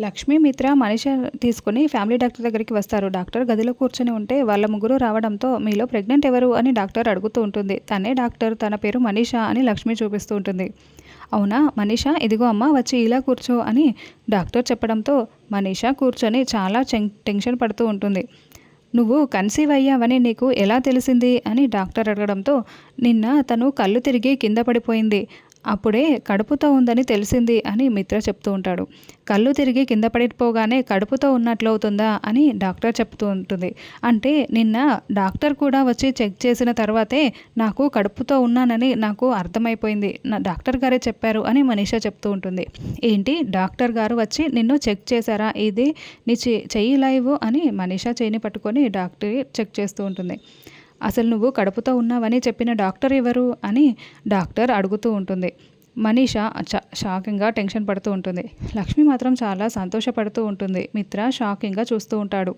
లక్ష్మీ మిత్ర మనిష తీసుకుని family doctor దగ్గరికి వస్తారు. డాక్టర్ గదిలో కూర్చొని ఉంటే వాళ్ళ ముగ్గురు రావడంతో మీలో ప్రెగ్నెంట్ ఎవరు అని డాక్టర్ అడుగుతూ ఉంటుంది. తనే డాక్టర్ తన పేరు మనీష అని లక్ష్మి చూపిస్తూ ఉంటుంది. అవునా? మనీష? ఇదిగో అమ్మ వచ్చి ఇలా కూర్చో అని డాక్టర్ చెప్పడంతో మనీష కూర్చొని చాలా టెన్షన్ పడుతూ ఉంటుంది. నువ్వు కన్సీవ్ అయ్యావని నీకు ఎలా తెలిసింది? అని డాక్టర్ అడగడంతో నిన్న తను కళ్ళు తిరిగి కింద పడిపోయింది. అప్పుడే కడుపుతో ఉందని తెలిసింది అని మిత్ర చెప్తూ ఉంటాడు. కళ్ళు తిరిగి కింద పడిపోగానే కడుపుతో ఉన్నట్లు అవుతుందా అని డాక్టర్ చెప్తూ ఉంటుంది. అంటే నిన్న డాక్టర్ కూడా వచ్చి చెక్ చేసిన తర్వాతే నాకు కడుపుతో ఉన్నానని నాకు అర్థమైపోయింది. నా డాక్టర్ గారే చెప్పారు అని మనీషా చెప్తూ ఉంటుంది. ఏంటి? డాక్టర్ గారు వచ్చి నిన్ను చెక్ చేశారా? ఇది నీ చెయ్యి లైవ్ అని మనీషా చేయిని పట్టుకొని డాక్టర్ చెక్ చేస్తూ ఉంటుంది. అసలు నువ్వు కడుపుతో ఉన్నావని చెప్పిన డాక్టర్ ఎవరు అని డాక్టర్ అడుగుతూ ఉంటుంది. మనీష షాకింగ్గా టెన్షన్ పడుతూ ఉంటుంది. లక్ష్మి మాత్రం చాలా సంతోషపడుతూ ఉంటుంది. మిత్ర షాకింగ్గా చూస్తూ ఉంటాడు.